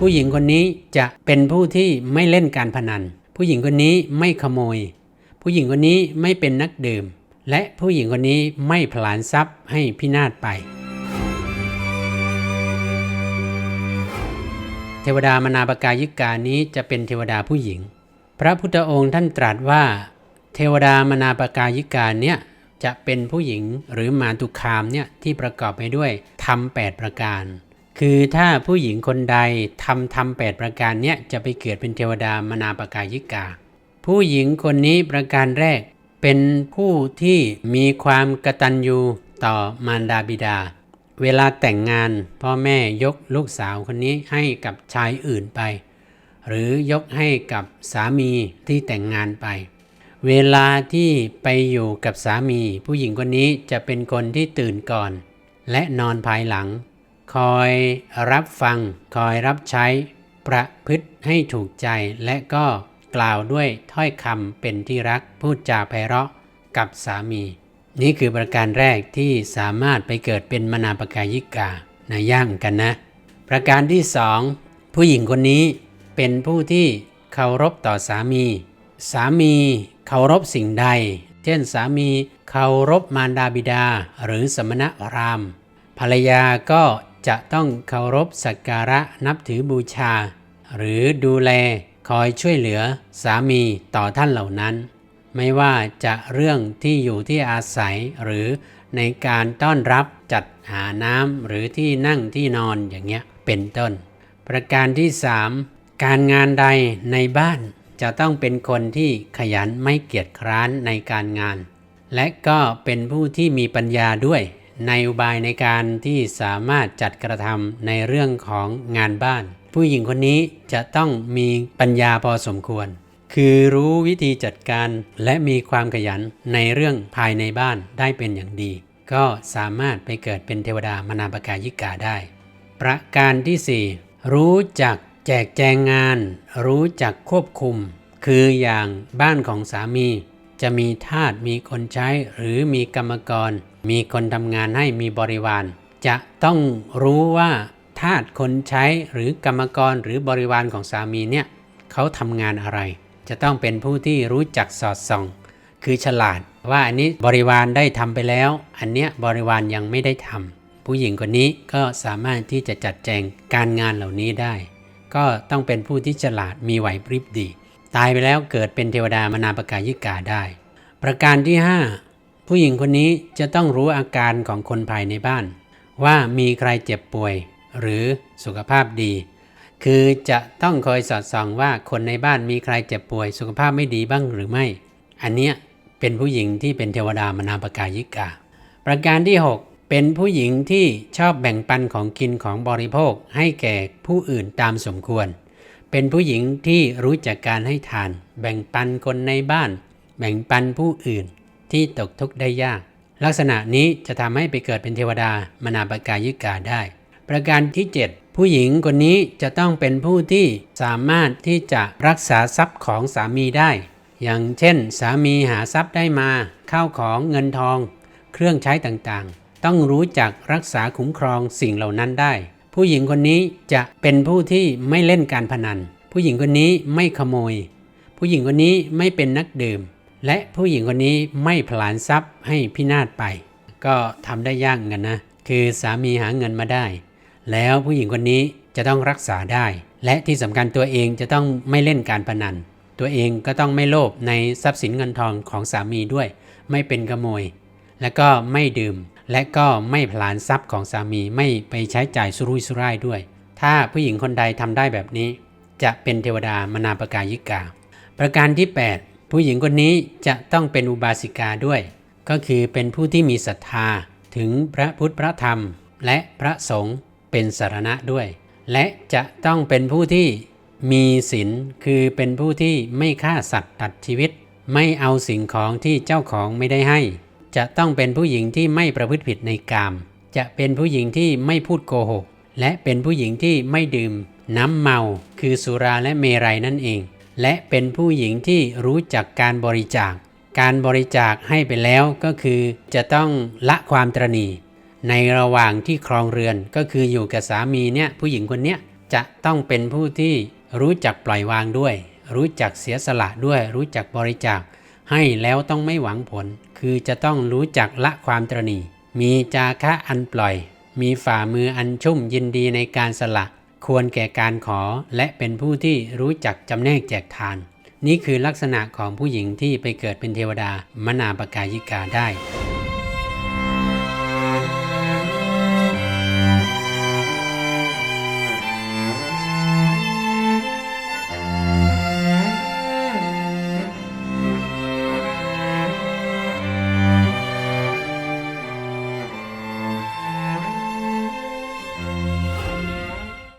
ผู้หญิงคนนี้จะเป็นผู้ที่ไม่เล่นการพนัน ผู้หญิงคนนี้ไม่ขโมย ผู้หญิงคนนี้ไม่เป็นนักดื่ม และผู้หญิงคนนี้ไม่ผลาญทรัพย์ให้พินาศไป เทวดามนาปกายิกานี้จะเป็นเทวดาผู้หญิง พระพุทธองค์ท่านตรัสว่า เทวดามนาปกายิกาเนี่ยจะเป็นผู้หญิงหรือมาตุคามเนี่ยที่ประกอบไปด้วยธรรมแปดประการ คือถ้าผู้หญิงคนใดทำธรรมแปดประการเนี่ยจะไปเกิดเป็นเทวดามนาปกายิกา ผู้หญิงคนนี้ประการแรก เป็นผู้ที่มีความกตัญญูต่อมารดาบิดา เวลาแต่งงานพ่อแม่ยกลูกสาวคนนี้ให้กับชายอื่นไป หรือยกให้กับสามีที่แต่งงานไป เวลาที่ไปอยู่กับสามี ผู้หญิงคนนี้จะเป็นคนที่ตื่นก่อน และนอนภายหลัง คอยรับฟัง คอยรับใช้ ประพฤติให้ถูกใจและก็กล่าวด้วยถ้อยคำเป็นที่รักพูดจาไพเราะกับสามี นี่คือประการแรกที่สามารถไปเกิดเป็นมนาปกายิกานะย่างกันนะ ประการที่สองผู้หญิงคนนี้เป็นผู้ที่เคารพต่อสามี สามีเคารพสิ่งใด เช่นสามีเคารพมารดาบิดาหรือสมณพราหมณ์ภรรยาก็ จะต้องเคารพสักการะนับถือบูชา หรือดูแลคอยช่วยเหลือสามีต่อท่านเหล่านั้น ไม่ว่าจะเรื่องที่อยู่ที่อาศัยหรือในการต้อนรับจัดหาน้ำหรือที่นั่งที่นอนอย่างเงี้ยเป็นต้น ประการที่ 3 การงานใดในบ้านจะต้องเป็นคนที่ขยันไม่เกียจคร้านในการงาน และก็เป็นผู้ที่มีปัญญาด้วย ในอุบายในการที่สามารถจัดกระทำในเรื่องของงานบ้าน ผู้หญิงคนนี้จะต้องมีปัญญาพอสมควร คือรู้วิธีจัดการและมีความขยันในเรื่องภายในบ้านได้เป็นอย่างดี ก็สามารถไปเกิดเป็นเทวดามนาปกายิกาได้ ประการที่ 4 รู้จักแจกแจงงาน รู้จักควบคุม คืออย่างบ้านของสามี จะมีทาสมีคนใช้หรือมีกรรมกร มีคนทำงานให้มีบริวาร จะต้องรู้ว่าทาสคนใช้หรือกรรมกรหรือบริวารของสามีเนี่ยเขาทำงานอะไร จะต้องเป็นผู้ที่รู้จักสอดส่อง คือฉลาดว่าอันนี้บริวารได้ทำไปแล้ว อันเนี้ยบริวารยังไม่ได้ทำผู้หญิงคนนี้ก็สามารถที่จะจัดแจงการงานเหล่านี้ได้ ก็ต้องเป็นผู้ที่ฉลาดมีไหวพริบดี ตายไปแล้วเกิดเป็นเทวดามนาปกายิกาได้ ประการที่ 5 ผู้หญิงคนนี้จะต้องรู้อาการของคนภายในบ้าน ว่ามีใครเจ็บป่วย หรือสุขภาพดี คือจะต้องคอยสอดส่องว่าคนในบ้านมีใครเจ็บป่วย สุขภาพไม่ดีบ้างหรือไม่ อันเนี้ยเป็นผู้หญิงที่เป็นเทวดามนาปกายิกา ประการที่ 6เป็นผู้หญิงที่ชอบแบ่งปันของกินของบริโภคให้แก่ผู้อื่นตามสมควร เป็นผู้หญิงที่รู้จักการให้ทาน แบ่งปันคนในบ้าน แบ่งปันผู้อื่นที่ตกทุกข์ได้ยาก ลักษณะนี้จะทำให้ไปเกิดเป็นเทวดามนาปกายิกาได้ ประการที่ 7 ผู้หญิงคนนี้จะต้องเป็นผู้ที่สามารถที่จะรักษาทรัพย์ของสามีได้ อย่างเช่น สามีหาทรัพย์ได้มาข้าวของเงินทอง เครื่องใช้ต่างๆ ต้องรู้จักรักษาคุ้มครองสิ่งเหล่านั้นได้ ผู้หญิงคนนี้จะเป็นผู้ที่ไม่เล่นการพนัน ผู้หญิงคนนี้ไม่ขโมย ผู้หญิงคนนี้ไม่เป็นนักดื่ม และผู้หญิงคนนี้ไม่ผลาญทรัพย์ให้พินาศไป ก็ทำได้ยากกันนะ คือสามีหาเงินมาได้ แล้วผู้หญิงคนนี้จะต้องรักษาได้ และที่สำคัญตัวเองจะต้องไม่เล่นการพนัน ตัวเองก็ต้องไม่โลภในทรัพย์สินเงินทองของสามีด้วย ไม่เป็นขโมย และก็ไม่ดื่ม และก็ไม่ผลาญทรัพย์ของสามีไม่ไปใช้จ่ายสุรุ่ยสุร่ายด้วย ถ้าผู้หญิงคนใดทำได้แบบนี้ จะเป็นเทวดามนาปกายิกา ประการที่ 8 ผู้หญิงคนนี้จะต้องเป็นอุบาสิกาด้วย ก็คือเป็นผู้ที่มีศรัทธาถึงพระพุทธพระธรรม และพระสงฆ์เป็นสารณะด้วย และจะต้องเป็นผู้ที่มีศีลคือเป็นผู้ที่ไม่ฆ่าสัตว์ตัดชีวิต ไม่เอาสิ่งของที่เจ้าของไม่ได้ให้ จะต้องเป็นผู้หญิงที่ไม่ประพฤติผิดในกาม จะเป็นผู้หญิงที่ไม่พูดโกหก และเป็นผู้หญิงที่ไม่ดื่ม น้ำเมา คือสุราและเมรัยนั่นเอง และเป็นผู้หญิงที่รู้จักการบริจาค การบริจาคให้ไปแล้วก็คือจะต้องละความตรณีในระหว่างที่ครองเรือนก็คืออยู่กับสามีเนี่ยผู้หญิงคนเนี้ยจะต้องเป็นผู้ที่รู้จักปล่อยวางด้วย รู้จักเสียสละด้วย รู้จักบริจาค ให้แล้วต้องไม่หวังผล คือจะต้องรู้จักละความตรณี มีจาคะอันปล่อย มีฝ่ามืออันชุ่มยินดีในการสละ ควรแก่การขอและเป็นผู้ที่รู้จักจำแนกแจกทาน นี่คือลักษณะของผู้หญิงที่ไปเกิดเป็นเทวดามนาปกายิกาได้